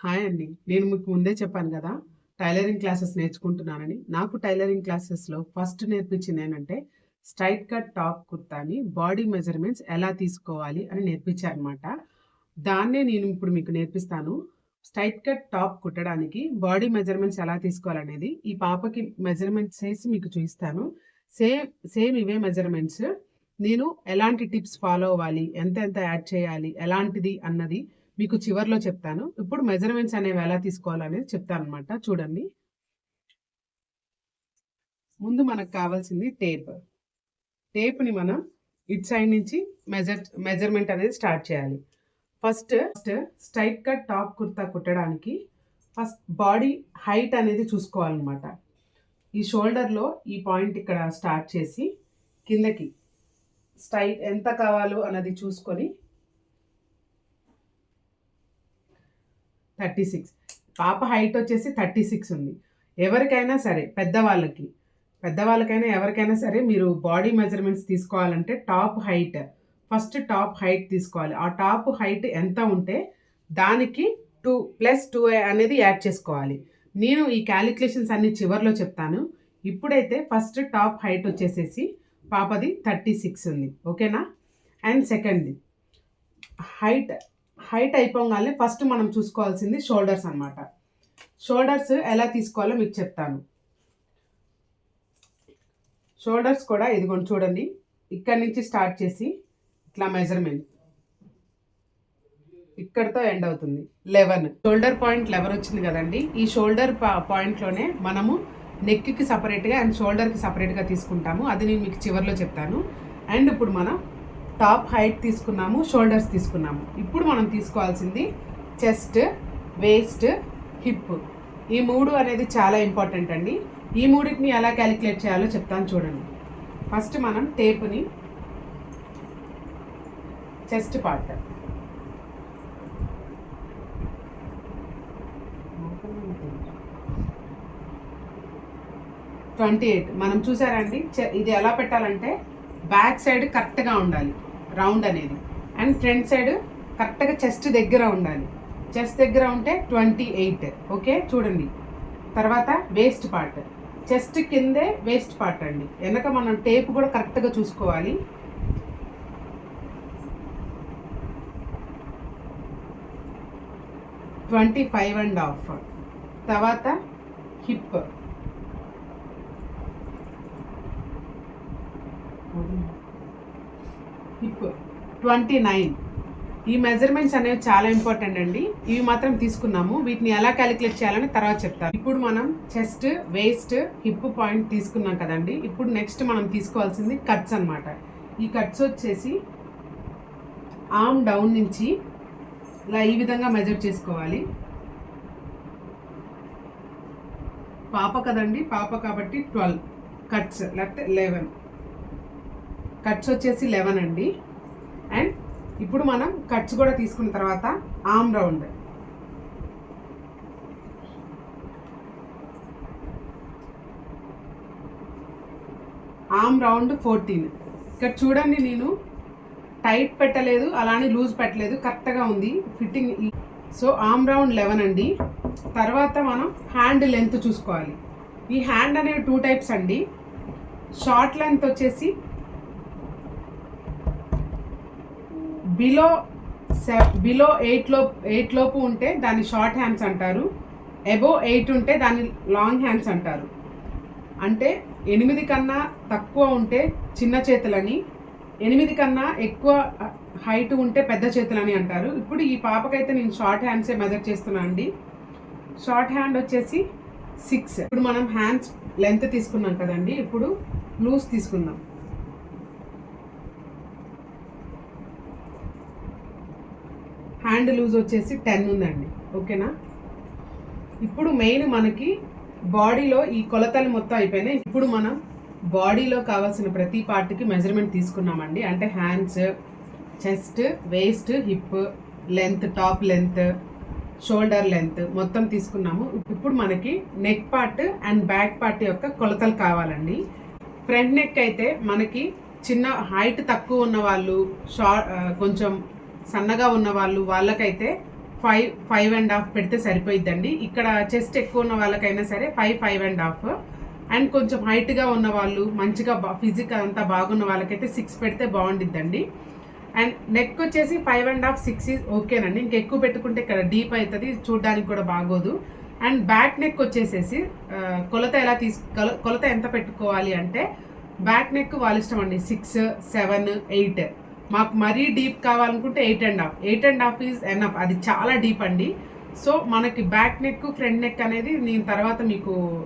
Hi అండి. నేను మీకు ముందే చెప్పాను కదా టైలరింగ్ క్లాసెస్ నేర్చుకుంటున్నానని. నాకు టైలరింగ్ క్లాసెస్‌లో ఫస్ట్ నేర్పించింది ఏంటంటే స్ట్రైట్ కట్ టాప్ కుర్తాని బాడీ మెజర్‌మెంట్స్ ఎలా తీసుకోవాలి అని నేర్పించారనమాట. దాన్నే నేను ఇప్పుడు మీకు నేర్పిస్తాను. స్ట్రైట్ కట్ టాప్ కుట్టడానికి బాడీ మెజర్‌మెంట్స్ ఎలా తీసుకోవాలనేది ఈ పాపకి మెజర్‌మెంట్స్ చేసి మీకు చూపిస్తాను సేమ్ సేమ్ ఇవే మెజర్‌మెంట్స్ నేను ఎలాంటి టిప్స్ ఫాలో అవ్వాలి, ఎంత ఎంత యాడ్ చేయాలి, ఎలాంటిది అన్నది మీకు చివర్లో చెప్తాను. ఇప్పుడు మెజర్‌మెంట్స్ అనేవి ఎలా తీసుకోవాలనేది చెప్తాననమాట. చూడండి. ముందు మనకు కావాల్సింది టేప్. టేప్‌ని మనం ఇట్ సైడ్ నుంచి మెజర్ మెజర్‌మెంట్ అనేది స్టార్ట్ చేయాలి. First first straight cut top kurta కుట్టడానికి first body height అనేది చూసుకోవాలనమాట. ఈ షోల్డర్‌లో ఈ పాయింట్ ఇక్కడ స్టార్ట్ చేసి కిందకి స్టైట్ ఎంత కావాలో అన్నది చూసుకొని 36 పాప హైట్ వచ్చేసి 36 ఉంది. ఎవరికైనా సరే పెద్దవాళ్ళకి, పెద్దవాళ్ళకైనా ఎవరికైనా సరే మీరు బాడీ మెజర్‌మెంట్స్ తీసుకోవాలంటే top height first top height తీసుకోవాలి. ఆ టాప్ హైట్ ఎంత ఉంటే దానికి టూ ప్లస్ టూ అనేది యాడ్ చేసుకోవాలి. నేను ఈ క్యాలిక్యులేషన్స్ అన్ని చివర్లో చెప్తాను. ఇప్పుడైతే ఫస్ట్ టాప్ హైట్ వచ్చేసేసి పాపది 36 ఉంది. ఓకేనా? అండ్ సెకండ్‌ది హైట్ హైట్ అయిపోగానే ఫస్ట్ మనం చూసుకోవాల్సింది షోల్డర్స్ అనమాట. షోల్డర్స్ ఎలా తీసుకోవాలో మీకు చెప్తాను. షోల్డర్స్ కూడా ఇదిగోండి చూడండి. ఇక్కడి నుంచి స్టార్ట్ చేసి ఇట్లా మెజర్‌మెంట్. ఇక్కడతో ఎండ్ అవుతుంది. 11 షోల్డర్ పాయింట్ 11 వచ్చింది కదండి ఈ షోల్డర్ పా పాయింట్‌లోనే మనము నెక్‌కి సెపరేట్‌గా అండ్ షోల్డర్‌కి సపరేట్గా తీసుకుంటాము. అది నేను మీకు చివరిలో చెప్తాను. అండ్ ఇప్పుడు మనం టాప్ హైట్ తీసుకున్నాము. షోల్డర్స్ తీసుకున్నాము. ఇప్పుడు మనం తీసుకోవాల్సింది చెస్ట్, వేస్ట్, హిప్. ఈ మూడు అనేది చాలా ఇంపార్టెంట్ అండి. ఈ మూడింటిని ఎలా క్యాలిక్యులేట్ చేయాలో చెప్తాను చూడండి. ఫస్ట్ మనం టేప్‌ని చెస్ట్ పార్ట్. ట్వంటీ ఎయిట్ మనం చూసారా అండి చె- ఇది ఎలా పెట్టాలంటే బ్యాక్ సైడ్ కరెక్ట్గా ఉండాలి రౌండ్ అనేది. అండ్ ఫ్రంట్ సైడ్ కరెక్ట్గా చెస్ట్ దగ్గర ఉండాలి. చెస్ట్ దగ్గర ఉంటే ట్వంటీ ఎయిట్ ఓకే చూడండి. తర్వాత వేస్ట్ పార్ట్ చెస్ట్ కిందే వేస్ట్ పార్ట్ అండి. వెనక మనం టేప్ కూడా కరెక్ట్గా చూసుకోవాలి. ట్వంటీ ఫైవ్ అండ్ హాఫ్ తర్వాత హిప్ హిప్ ట్వంటీ నైన్. ఈ మెజర్మెంట్స్ అనేవి చాలా ఇంపార్టెంట్ అండి. ఇవి మాత్రం తీసుకున్నాము వీటిని ఎలా క్యాలిక్యులేట్ చేయాలని తర్వాత చెప్తాను. ఇప్పుడు మనం చెస్ట్ వేస్ట్ హిప్ పాయింట్ తీసుకున్నాం కదండి. ఇప్పుడు నెక్స్ట్ మనం తీసుకోవాల్సింది కట్స్ అన్నమాట. ఈ కట్స్ వచ్చేసి ఆమ్ డౌన్ నుంచి ఇలా ఈ విధంగా మెజర్ చేసుకోవాలి. పాప కదండి. పాప కాబట్టి ట్వెల్వ్ కట్స్ లేకపోతే లెవెన్. కట్స్ వచ్చేసి లెవెన్ అండి. అండ్ ఇప్పుడు మనం కట్స్ కూడా తీసుకున్న తర్వాత arm round. Arm round fourteen. ఇక్కడ చూడండి నేను టైట్ పెట్టలేదు అలానే లూజ్ పెట్టలేదు కరెక్ట్గా ఉంది fitting so arm round eleven అండి. తర్వాత మనం హ్యాండ్ లెంత్ చూసుకోవాలి. ఈ హ్యాండ్ అనేవి టూ టైప్స్ అండి. షార్ట్ లెంత్ వచ్చేసి బిలో బిలో ఎయిట్లో ఎయిట్ లోపు ఉంటే దాన్ని షార్ట్ హ్యాండ్స్ అంటారు. ఎబో ఎయిట్ ఉంటే దాన్ని లాంగ్ హ్యాండ్స్ అంటారు. అంటే ఎనిమిది కన్నా తక్కువ ఉంటే చిన్న చేతులని ఎనిమిది కన్నా ఎక్కువ హైట్ ఉంటే పెద్ద చేతులని అంటారు. ఇప్పుడు ఈ పాపకైతే నేను షార్ట్ హ్యాండ్సే మెజర్ చేస్తున్నా అండి. షార్ట్ హ్యాండ్ వచ్చేసి సిక్స్ ఇప్పుడు మనం హ్యాండ్స్ లెంత్ తీసుకున్నాం కదండి. ఇప్పుడు లూజ్ తీసుకుందాం. హ్యాండ్ లూజ్ వచ్చేసి టెన్ ఉందండి. ఓకేనా? ఇప్పుడు మెయిన్ మనకి బాడీలో ఈ కొలతలు మొత్తం అయిపోయినాయి. ఇప్పుడు మనం బాడీలో కావాల్సిన ప్రతి పార్ట్కి మెజర్మెంట్ తీసుకున్నామండి. అంటే hands chest waist hip length top length shoulder length మొత్తం తీసుకున్నాము. ఇప్పుడు మనకి neck part and back part యొక్క కొలతలు కావాలండి. ఫ్రంట్ నెక్ అయితే మనకి చిన్న హైట్ తక్కువ ఉన్న వాళ్ళు షార్ట్ కొంచెం సన్నగా ఉన్న వాళ్ళు వాళ్ళకైతే ఫైవ్ ఫైవ్ అండ్ హాఫ్ పెడితే సరిపోయిద్దండి. ఇక్కడ చెస్ట్ ఎక్కువ ఉన్న వాళ్ళకైనా సరే five five and half and కొంచెం హైట్గా ఉన్న వాళ్ళు మంచిగా ఫిజిక్ అంతా బాగున్న వాళ్ళకైతే సిక్స్ పెడితే బాగుండిద్దండి. అండ్ నెక్ వచ్చేసి ఫైవ్ అండ్ హాఫ్ సిక్స్ ఓకేనండి. ఇంకెక్కువ పెట్టుకుంటే ఇక్కడ డీప్ అవుతుంది చూడడానికి కూడా బాగోదు. అండ్ బ్యాక్ నెక్ వచ్చేసేసి కొలత ఎలా తీసు కొలత ఎంత పెట్టుకోవాలి అంటే బ్యాక్ నెక్ వాళ్ళ ఇష్టం అండి సిక్స్ సెవెన్ ఎయిట్ మాకు మరీ డీప్ కావాలనుకుంటే eight and half eight and half is enough అది చాలా డీప్ అండి. సో మనకి బ్యాక్ నెక్ ఫ్రంట్ నెక్ అనేది నేను తర్వాత మీకు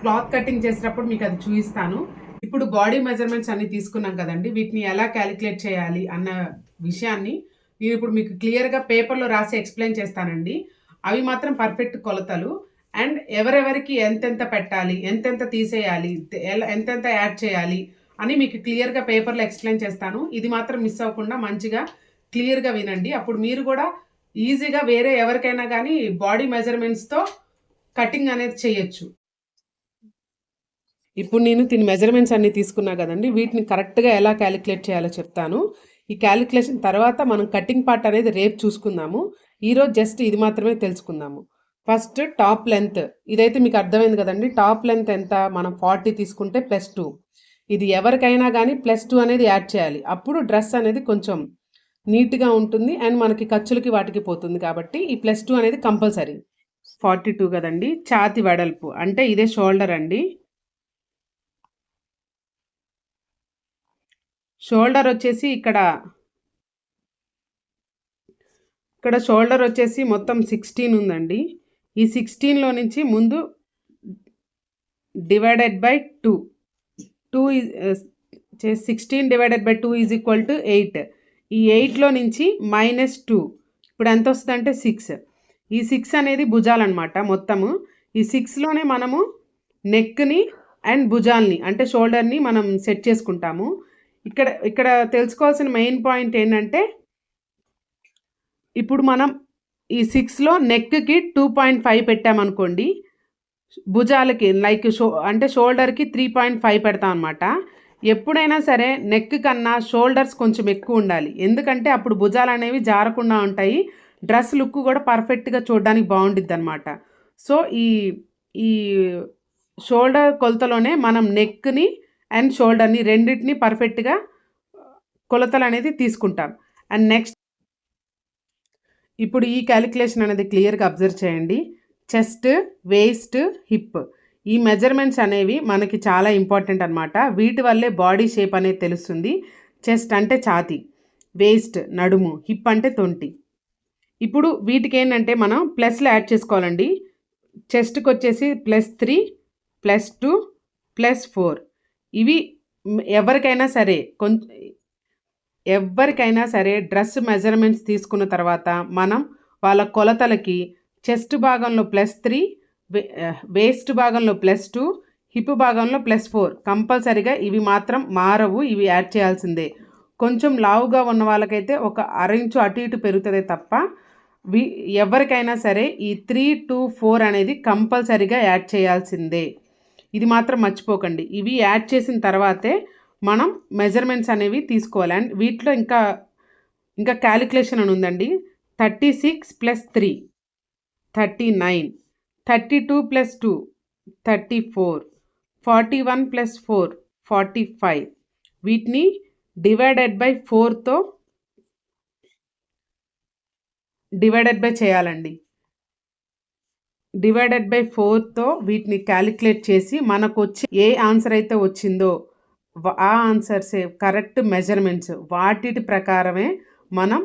క్లాత్ కటింగ్ చేసేటప్పుడు మీకు అది చూపిస్తాను. ఇప్పుడు బాడీ మెజర్మెంట్స్ అన్ని తీసుకున్నాం కదండి. వీటిని ఎలా క్యాలిక్యులేట్ చేయాలి అన్న విషయాన్ని నేను ఇప్పుడు మీకు క్లియర్గా పేపర్లో రాసి ఎక్స్ప్లెయిన్ చేస్తానండి. అవి మాత్రం పర్ఫెక్ట్ కొలతలు. అండ్ ఎవరెవరికి ఎంతెంత పెట్టాలి ఎంతెంత తీసేయాలి ఎలా- ఎంతెంత యాడ్ చేయాలి అని మీకు క్లియర్గా పేపర్లో ఎక్స్ప్లెయిన్ చేస్తాను. ఇది మాత్రం మిస్ అవ్వకుండా మంచిగా క్లియర్గా వినండి. అప్పుడు మీరు కూడా ఈజీగా వేరే ఎవరికైనా కానీ బాడీ మెజర్మెంట్స్తో కటింగ్ అనేది చేయొచ్చు. ఇప్పుడు నేను దీని మెజర్మెంట్స్ అన్ని తీసుకున్నా కదండి. వీటిని కరెక్ట్గా ఎలా క్యాలిక్యులేట్ చేయాలో చెప్తాను. ఈ క్యాలిక్యులేషన్ తర్వాత మనం కటింగ్ పార్ట్ అనేది రేపు చూసుకుందాము. ఈరోజు జస్ట్ ఇది మాత్రమే తెలుసుకుందాము. First top length. ఇదైతే మీకు అర్థమైంది కదండి. టాప్ లెంత్ ఎంత? మనం ఫార్టీ తీసుకుంటే ప్లస్ టూ. ఇది ఎవరికైనా కానీ ప్లస్ టూ అనేది యాడ్ చేయాలి. అప్పుడు డ్రెస్ అనేది కొంచెం నీట్గా ఉంటుంది అండ్ మనకి ఖర్చులకి వాటికి పోతుంది కాబట్టి ఈ ప్లస్ టూ అనేది కంపల్సరీ. ఫార్టీ టూ కదండి. ఛాతి వెడల్పు అంటే ఇదే షోల్డర్ అండి. షోల్డర్ వచ్చేసి ఇక్కడ ఇక్కడ షోల్డర్ వచ్చేసి మొత్తం సిక్స్టీన్ ఉందండి. ఈ సిక్స్టీన్లో నుంచి ముందు divided by two. Two sixteen divided by two is equal to eight ఈ ఎయిట్లో నుంచి మైనస్ టూ ఇప్పుడు ఎంత వస్తుందంటే సిక్స్ ఈ సిక్స్ అనేది భుజాలన్నమాట మొత్తము. ఈ సిక్స్లోనే మనము నెక్ని అండ్ భుజాల్ని అంటే షోల్డర్ని మనం సెట్ చేసుకుంటాము. ఇక్కడ ఇక్కడ తెలుసుకోవాల్సిన మెయిన్ పాయింట్ ఏంటంటే ఇప్పుడు మనం ఈ సిక్స్లో నెక్కి టూ పాయింట్ ఫైవ్ పెట్టామనుకోండి భుజాలకి లైక్ షో అంటే షోల్డర్కి త్రీ పాయింట్ ఫైవ్ పెడతాం అనమాట ఎప్పుడైనా సరే నెక్ కన్నా షోల్డర్స్ కొంచెం ఎక్కువ ఉండాలి. ఎందుకంటే అప్పుడు భుజాలు అనేవి జారకుండా ఉంటాయి. డ్రెస్ లుక్ కూడా పర్ఫెక్ట్గా చూడడానికి బాగుంటుంది అనమాట సో ఈ ఈ షోల్డర్ కొలతలోనే మనం నెక్ని అండ్ షోల్డర్ని రెండింటిని పర్ఫెక్ట్గా కొలతలు అనేది తీసుకుంటాం. అండ్ నెక్స్ట్ ఇప్పుడు ఈ క్యాలిక్యులేషన్ అనేది క్లియర్గా అబ్జర్వ్ చేయండి. Chest waist hip. ఈ మెజర్మెంట్స్ అనేవి మనకి చాలా ఇంపార్టెంట్ అనమాట వీటి వల్లే బాడీ షేప్ అనేది తెలుస్తుంది. చెస్ట్ అంటే ఛాతి వేస్ట్ నడుము హిప్ అంటే తొంటి. ఇప్పుడు వీటికి ఏంటంటే మనం ప్లస్లో యాడ్ చేసుకోవాలండి. చెస్ట్కి వచ్చేసి plus three plus two plus four. ఇవి ఎవరికైనా సరే కొంచెం ఎవరికైనా సరే డ్రెస్ మెజర్మెంట్స్ తీసుకున్న తర్వాత మనం వాళ్ళ కొలతలకి చెస్ట్ భాగంలో ప్లస్ త్రీ వేస్ట్ భాగంలో ప్లస్ టూ హిప్ భాగంలో ప్లస్ ఫోర్. కంపల్సరిగా ఇవి మాత్రం మారవు ఇవి యాడ్ చేయాల్సిందే. కొంచెం లావుగా ఉన్న వాళ్ళకైతే ఒక అరించు అటు ఇటు పెరుగుతుంది తప్ప వి ఎవరికైనా సరే ఈ త్రీ టూ ఫోర్ అనేది కంపల్సరిగా యాడ్ చేయాల్సిందే. ఇది మాత్రం మర్చిపోకండి. ఇవి యాడ్ చేసిన తర్వాతే మనం మెజర్మెంట్స్ అనేవి తీసుకోవాలి. అండ్ వీటిలో ఇంకా ఇంకా క్యాలిక్యులేషన్ అని ఉందండి. Thirty six plus three. Thirty nine thirty two plus two thirty four forty one plus four forty five. వీటిని డివైడెడ్ బై ఫోర్తో డివైడెడ్ బై చేయాలండి. డివైడెడ్ బై ఫోర్తో వీటిని క్యాలిక్యులేట్ చేసి మనకు వచ్చి ఏ ఆన్సర్ అయితే వచ్చిందో ఆ ఆన్సర్సే కరెక్ట్ మెజర్మెంట్స్ వాటి ప్రకారమే మనం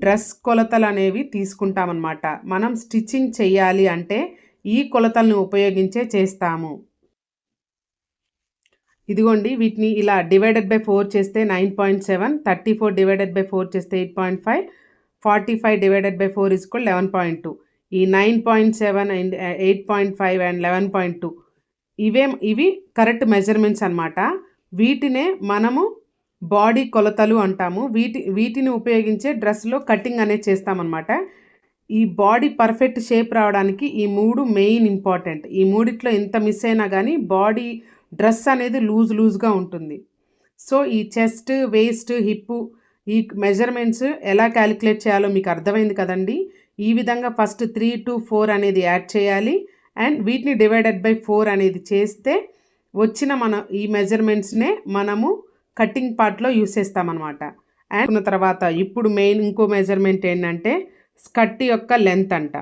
డ్రెస్ కొలతలు అనేవి తీసుకుంటామన్నమాట. మనం స్టిచ్చింగ్ చేయాలి అంటే ఈ కొలతలను ఉపయోగించే చేస్తాము. ఇదిగోండి వీటిని ఇలా డివైడెడ్ బై ఫోర్ చేస్తే nine point seven thirty four divided by four చేస్తే eight point five forty five divided by four is కూడా లెవెన్ పాయింట్ టూ. ఈ nine point seven and eight point five and eleven point two. ఇవే ఇవి correct measurements అనమాట వీటినే మనము body కొలతలు అంటాము. వీటి వీటిని ఉపయోగించే డ్రెస్లో కటింగ్ అనేది చేస్తామన్నమాట. ఈ బాడీ పర్ఫెక్ట్ షేప్ రావడానికి ఈ మూడు మెయిన్ ఇంపార్టెంట్. ఈ మూడిట్లో ఎంత మిస్ అయినా కానీ బాడీ డ్రెస్ అనేది లూజ్ లూజ్గా ఉంటుంది. సో ఈ చెస్ట్ వేస్ట్ హిప్ ఈ మెజర్మెంట్స్ ఎలా క్యాలిక్యులేట్ చేయాలో మీకు అర్థమైంది కదండి. ఈ విధంగా ఫస్ట్ త్రీ టు ఫోర్ అనేది యాడ్ చేయాలి. అండ్ వీటిని డివైడెడ్ బై ఫోర్ అనేది చేస్తే వచ్చిన మన ఈ మెజర్మెంట్స్నే మనము కటింగ్ పార్ట్లో యూస్ చేస్తామన్నమాట. అండ్ ఉన్న తర్వాత ఇప్పుడు మెయిన్ ఇంకో మెజర్మెంట్ ఏంటంటే స్కర్ట్ యొక్క లెంత్ అంట.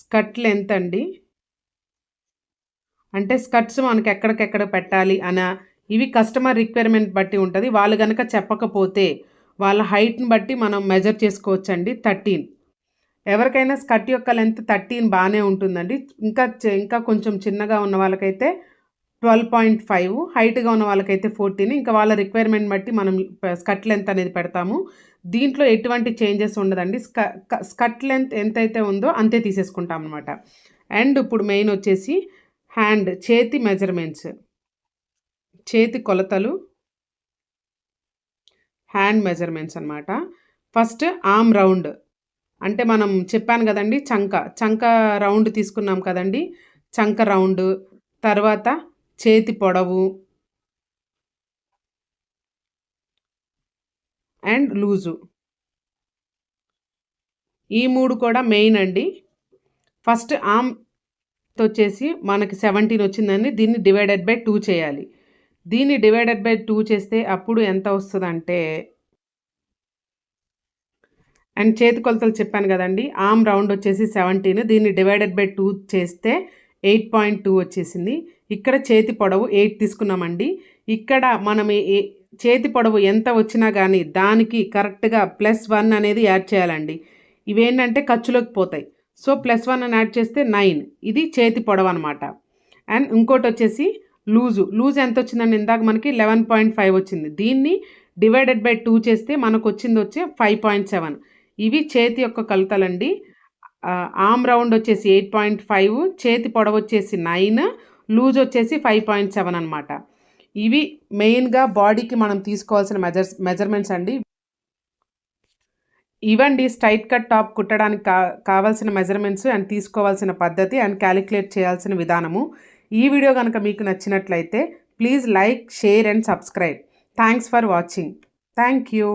స్కర్ట్ లెంత్ అండి. అంటే స్కర్ట్స్ మనకి ఎక్కడికెక్కడ పెట్టాలి అన ఇవి కస్టమర్ రిక్వైర్మెంట్ బట్టి ఉంటుంది. వాళ్ళు కనుక చెప్పకపోతే వాళ్ళ హైట్ని బట్టి మనం మెజర్ చేసుకోవచ్చండి థర్టీన్. ఎవరికైనా స్కర్ట్ యొక్క లెంత్ థర్టీన్ బాగానే ఉంటుందండి. ఇంకా ఇంకా కొంచెం చిన్నగా ఉన్న వాళ్ళకైతే ట్వెల్వ్ పాయింట్ ఫైవ్ హైట్గా ఉన్న వాళ్ళకైతే ఫోర్టీన్. ఇంకా వాళ్ళ రిక్వైర్మెంట్ బట్టి మనం స్కట్ లెంత్ అనేది పెడతాము. దీంట్లో ఎటువంటి చేంజెస్ ఉండదండి. స్కట్ లెంత్ ఎంతైతే ఉందో అంతే తీసేసుకుంటాం అనమాట అండ్ ఇప్పుడు మెయిన్ వచ్చేసి హ్యాండ్ చేతి మెజర్మెంట్స్. చేతి కొలతలు హ్యాండ్ మెజర్మెంట్స్ అనమాట ఫస్ట్ ఆమ్ రౌండ్. అంటే మనం చెప్పాను కదండి చంక. చంక రౌండ్ తీసుకున్నాం కదండి చంక రౌండ్. తర్వాత చేతి పొడవు అండ్ లూజు. ఈ మూడు కూడా మెయిన్ అండి. ఫస్ట్ ఆమ్తో వచ్చేసి మనకి సెవెంటీన్ వచ్చిందని దీన్ని డివైడెడ్ బై టూ చేయాలి. దీన్ని డివైడెడ్ బై టూ చేస్తే అప్పుడు ఎంత వస్తుందంటే అండ్ చేతి కొలతలు చెప్పాను కదండి. ఆమ్ రౌండ్ వచ్చేసి సెవెంటీన్. దీన్ని డివైడెడ్ బై టూ చేస్తే ఎయిట్ పాయింట్ టూ వచ్చేసింది. ఇక్కడ చేతి పొడవు ఎయిట్ తీసుకున్నామండి. ఇక్కడ మనం చేతి పొడవు ఎంత వచ్చినా కానీ దానికి కరెక్ట్గా ప్లస్ వన్ అనేది యాడ్ చేయాలండి. ఇవేంటంటే ఖర్చులోకి పోతాయి. సో ప్లస్ వన్ అని యాడ్ చేస్తే నైన్. ఇది చేతి పొడవు అనమాట అండ్ ఇంకోటి వచ్చేసి లూజు. లూజ్ ఎంత వచ్చిందండి ఇందాక మనకి? లెవెన్ పాయింట్ ఫైవ్ వచ్చింది. దీన్ని డివైడెడ్ బై టూ చేస్తే మనకు వచ్చింది వచ్చే ఫైవ్ పాయింట్ సెవెన్. ఇవి చేతి యొక్క కొలతలండి. ఆమ్ రౌండ్ వచ్చేసి ఎయిట్ పాయింట్ ఫైవ్ చేతి పొడవు వచ్చేసి నైన్ లూజ్ వచ్చేసి ఫైవ్ పాయింట్ సెవెన్ అనమాట ఇవి మెయిన్గా బాడీకి మనం తీసుకోవాల్సిన మెజర్స్ మెజర్మెంట్స్ అండి. ఇవండి స్ట్రైట్ కట్ టాప్ కుట్టడానికి కా కావాల్సిన మెజర్మెంట్స్ అండ్ తీసుకోవాల్సిన పద్ధతి అండ్ క్యాలిక్యులేట్ చేయాల్సిన విధానము. ఈ వీడియో కనుక మీకు నచ్చినట్లయితే please like share and subscribe. Thanks for watching. Thank you.